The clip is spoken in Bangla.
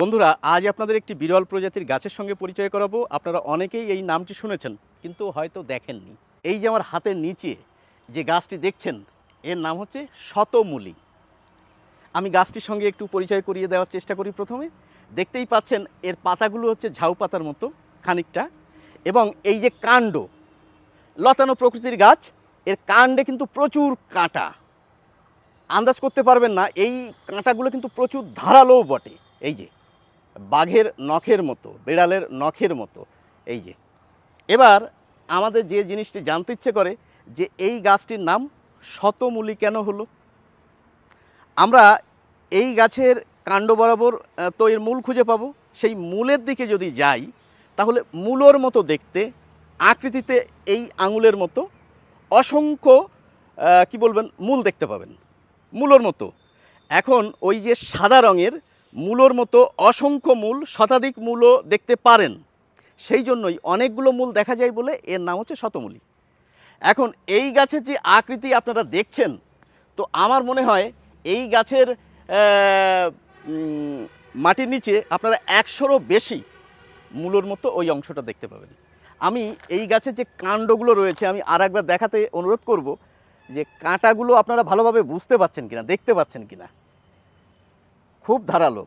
বন্ধুরা, আজ আপনাদের একটি বিরল প্রজাতির গাছের সঙ্গে পরিচয় করাবো। আপনারা অনেকেই এই নামটি শুনেছেন, কিন্তু হয়তো দেখেননি। এই যে আমার হাতের নিচে যে গাছটি দেখছেন, এর নাম হচ্ছে শতমূলী। আমি গাছটির সঙ্গে একটু পরিচয় করিয়ে দেওয়ার চেষ্টা করি প্রথমে। দেখতেই পাচ্ছেন, এর পাতাগুলো হচ্ছে ঝাউ পাতার মতো, খানিকটা। এবং এই যে কাণ্ড, লতানো প্রকৃতির গাছ, এর কাণ্ডে কিন্তু প্রচুর কাঁটা। আন্দাজ করতে পারবেন না, এই কাঁটাগুলো কিন্তু প্রচুর ধারালোও বটে, এই যে। বাঘের নখের মতো, বিড়ালের নখের মতো। এই যে। এবার আমাদের যে জিনিসটি জানতে ইচ্ছে করে যে এই গাছটির নাম শতমূলী কেন হলো? আমরা এই গাছের কাণ্ড বরাবর তো এর মূল খুঁজে পাবো। সেই মূলের দিকে যদি যাই, তাহলে মূলর মতো দেখতে, আকৃতিতে এই আঙুলের মতো অসংখ্য কি বলবেন, মূল দেখতে পাবেন। মূলর মতো। এখন ওই যে সাদা রঙের মূলর মতো অসংখ্য মূল, শতাধিক মূলও দেখতে পারেন। সেই জন্যই অনেকগুলো মূল দেখা যায় বলে এর নাম হচ্ছে শতমূলী। এখন এই গাছের যে আকৃতি আপনারা দেখছেন, তো আমার মনে হয় এই গাছের মাটির নিচে আপনারা একশোরও বেশি মূলর মতো ওই অংশটা দেখতে পাবেন। আমি এই গাছের যে কাণ্ডগুলো রয়েছে, আমি আর একবার দেখাতে অনুরোধ করব যে কাঁটাগুলো আপনারা ভালোভাবে বুঝতে পাচ্ছেন কিনা, দেখতে পাচ্ছেন কিনা। খুব ধারালো।